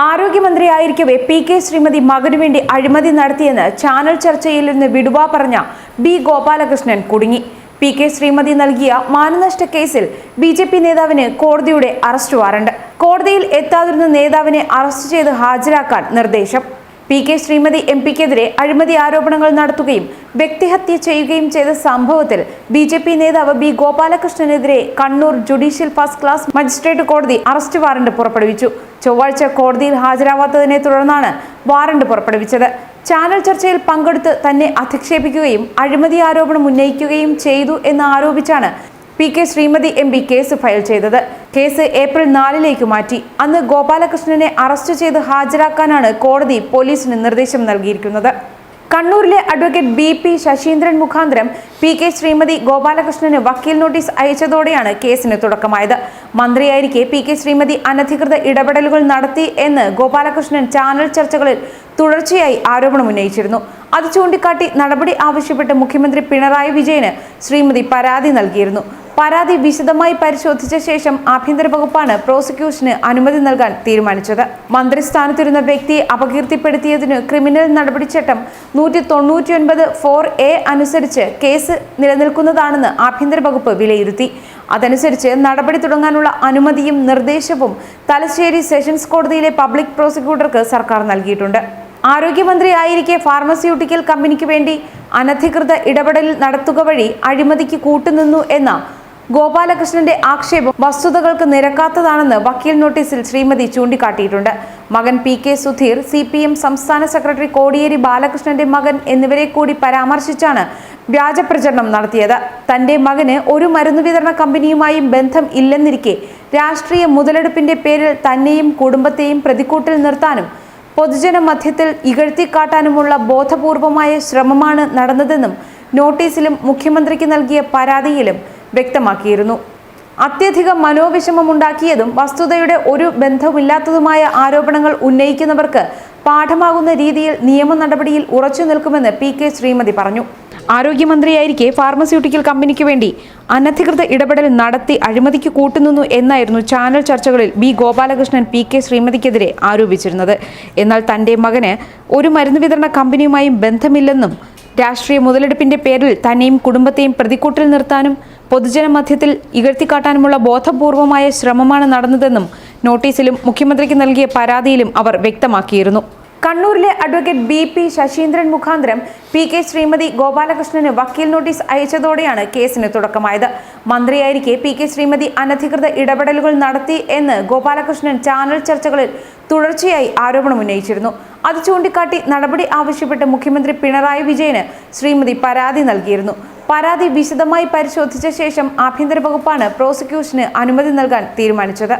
ആരോഗ്യമന്ത്രിയായിരിക്കവെ P K Sreemathi മകനു വേണ്ടി അഴിമതി നടത്തിയെന്ന് ചാനൽ ചർച്ചയിൽ നിന്ന് വിടുവാ പറഞ്ഞ ബി ഗോപാലകൃഷ്ണൻ കുടുങ്ങി. പി കെ ശ്രീമതി നൽകിയ മാനനഷ്ട കേസിൽ ബി ജെ പി നേതാവിന് കോടതിയുടെ അറസ്റ്റ് വാറണ്ട്. കോടതിയിൽ എത്താതിരുന്ന നേതാവിനെ അറസ്റ്റ് ചെയ്ത് ഹാജരാക്കാൻ നിർദ്ദേശം. പി കെ ശ്രീമതി എം പിക്കെതിരെ അഴിമതി ആരോപണങ്ങൾ നടത്തുകയും വ്യക്തിഹത്യ ചെയ്യുകയും ചെയ്ത സംഭവത്തിൽ ബി ജെ പി നേതാവ് B ഗോപാലകൃഷ്ണനെതിരെ Kannur judicial first class magistrate കോടതി അറസ്റ്റ് വാറണ്ട് പുറപ്പെടുവിച്ചു. ചൊവ്വാഴ്ച കോടതിയിൽ ഹാജരാവാത്തതിനെ തുടർന്നാണ് വാറണ്ട് പുറപ്പെടുവിച്ചത്. ചാനൽ ചർച്ചയിൽ പങ്കെടുത്ത് തന്നെ അധിക്ഷേപിക്കുകയും അഴിമതി ആരോപണം ഉന്നയിക്കുകയും ചെയ്തു എന്ന് ആരോപിച്ചാണ് P K Sreemathi M P case file ചെയ്തത്. കേസ് ഏപ്രിൽ നാലിലേക്ക് മാറ്റി. അന്ന് ഗോപാലകൃഷ്ണനെ അറസ്റ്റ് ചെയ്ത് ഹാജരാക്കാനാണ് കോടതി പോലീസിന് നിർദ്ദേശം നൽകിയിരിക്കുന്നത്. കണ്ണൂരിലെ അഡ്വക്കേറ്റ് ബി പി ശശീന്ദ്രൻ മുഖാന്തരം പി കെ ശ്രീമതി ഗോപാലകൃഷ്ണന് വക്കീൽ നോട്ടീസ് അയച്ചതോടെയാണ് കേസിന് തുടക്കമായത്. മന്ത്രിയായിരിക്കെ പി കെ ശ്രീമതി അനധികൃത ഇടപെടലുകൾ നടത്തി എന്ന് ഗോപാലകൃഷ്ണൻ ചാനൽ ചർച്ചകളിൽ തുടർച്ചയായി ആരോപണം ഉന്നയിച്ചിരുന്നു. അത് ചൂണ്ടിക്കാട്ടി നടപടി ആവശ്യപ്പെട്ട് മുഖ്യമന്ത്രി പിണറായി വിജയന് ശ്രീമതി പരാതി നൽകിയിരുന്നു. പരാതി വിശദമായി പരിശോധിച്ച ശേഷം ആഭ്യന്തര വകുപ്പാണ് പ്രോസിക്യൂഷന് അനുമതി നൽകാൻ തീരുമാനിച്ചത്. മന്ത്രിസ്ഥാനത്തിരുന്ന വ്യക്തിയെ അപകീർത്തിപ്പെടുത്തിയതിന് ക്രിമിനൽ നടപടിച്ചട്ടം നൂറ്റി തൊണ്ണൂറ്റിയൊൻപത് ഫോർ എ അനുസരിച്ച് കേസ് നിലനിൽക്കുന്നതാണെന്ന് ആഭ്യന്തര വകുപ്പ് വിലയിരുത്തി. അതനുസരിച്ച് നടപടി തുടങ്ങാനുള്ള അനുമതിയും നിർദ്ദേശവും തലശ്ശേരി സെഷൻസ് കോടതിയിലെ പബ്ലിക് പ്രോസിക്യൂട്ടർക്ക് സർക്കാർ നൽകിയിട്ടുണ്ട്. ആരോഗ്യമന്ത്രി ആയിരിക്കെ ഫാർമസ്യൂട്ടിക്കൽ കമ്പനിക്ക് വേണ്ടി അനധികൃത ഇടപെടൽ നടത്തുക വഴി അഴിമതിക്ക് കൂട്ടുനിന്നു എന്ന ഗോപാലകൃഷ്ണന്റെ ആക്ഷേപം വസ്തുതകൾക്ക് നിരക്കാത്തതാണെന്ന് വക്കീൽ നോട്ടീസിൽ ശ്രീമതി ചൂണ്ടിക്കാട്ടിയിട്ടുണ്ട്. മകൻ P K Sudheer C P M സംസ്ഥാന സെക്രട്ടറി കോടിയേരി ബാലകൃഷ്ണന്റെ മകൻ എന്നിവരെ കൂടി പരാമർശിച്ചാണ് വ്യാജ പ്രചരണം നടത്തിയത്. തന്റെ മകന് ഒരു മരുന്ന് വിതരണ കമ്പനിയുമായും ബന്ധം ഇല്ലെന്നിരിക്കെ രാഷ്ട്രീയ മുതലെടുപ്പിന്റെ പേരിൽ തന്നെയും കുടുംബത്തെയും പ്രതിക്കൂട്ടിൽ നിർത്താനും പൊതുജന മധ്യത്തിൽ ഇകഴ്ത്തിക്കാട്ടാനുമുള്ള ബോധപൂർവമായ ശ്രമമാണ് നടന്നതെന്നും നോട്ടീസിലും മുഖ്യമന്ത്രിക്ക് നൽകിയ പരാതിയിലും വ്യക്തമാക്കിയിരുന്നു. അത്യധികം മനോവിഷമമുണ്ടാക്കിയതും വസ്തുതയുടെ ഒരു ബന്ധവുമില്ലാത്തതുമായ ആരോപണങ്ങൾ ഉന്നയിക്കുന്നവർക്ക് പാഠമാകുന്ന രീതിയിൽ നിയമ നടപടിയിൽ ഉറച്ചു നിൽക്കുമെന്ന് പി കെ ശ്രീമതി പറഞ്ഞു. ആരോഗ്യമന്ത്രിയായിരിക്കെ ഫാർമസ്യൂട്ടിക്കൽ കമ്പനിക്ക് വേണ്ടി അനധികൃത ഇടപെടൽ നടത്തി അഴിമതിക്ക് കൂട്ടുനിന്നു എന്നായിരുന്നു ചാനൽ ചർച്ചകളിൽ ബി ഗോപാലകൃഷ്ണൻ പി കെ ശ്രീമതിക്കെതിരെ ആരോപിച്ചിരുന്നത്. എന്നാൽ തന്റെ മകന് ഒരു മരുന്ന് വിതരണ കമ്പനിയുമായും ബന്ധമില്ലെന്നും രാഷ്ട്രീയ മുതലെടുപ്പിന്റെ പേരിൽ തന്നെയും കുടുംബത്തെയും പ്രതിക്കൂട്ടിൽ നിർത്താനും പൊതുജന മധ്യത്തിൽ ഇകഴ്ത്തിക്കാട്ടാനുമുള്ള ബോധപൂർവമായ ശ്രമമാണ് നടന്നതെന്നും നോട്ടീസിലും മുഖ്യമന്ത്രിക്ക് നൽകിയ പരാതിയിലും അവർ വ്യക്തമാക്കിയിരുന്നു. കണ്ണൂരിലെ അഡ്വക്കേറ്റ് ബി പി ശശീന്ദ്രൻ മുഖാന്തരം പി കെ ശ്രീമതി ഗോപാലകൃഷ്ണന് വക്കീൽ നോട്ടീസ് അയച്ചതോടെയാണ് കേസിന് തുടക്കമായത്. മന്ത്രിയായിരിക്കെ പി കെ ശ്രീമതി അനധികൃത ഇടപെടലുകൾ നടത്തി എന്ന് ഗോപാലകൃഷ്ണൻ ചാനൽ ചർച്ചകളിൽ തുടർച്ചയായി ആരോപണം ഉന്നയിച്ചിരുന്നു. അത് ചൂണ്ടിക്കാട്ടി നടപടി ആവശ്യപ്പെട്ട് മുഖ്യമന്ത്രി പിണറായി വിജയന് ശ്രീമതി പരാതി നൽകിയിരുന്നു. പരാതി വിശദമായി പരിശോധിച്ച ശേഷം ആഭ്യന്തര വകുപ്പാണ് പ്രോസിക്യൂഷന് അനുമതി നൽകാൻ തീരുമാനിച്ചത്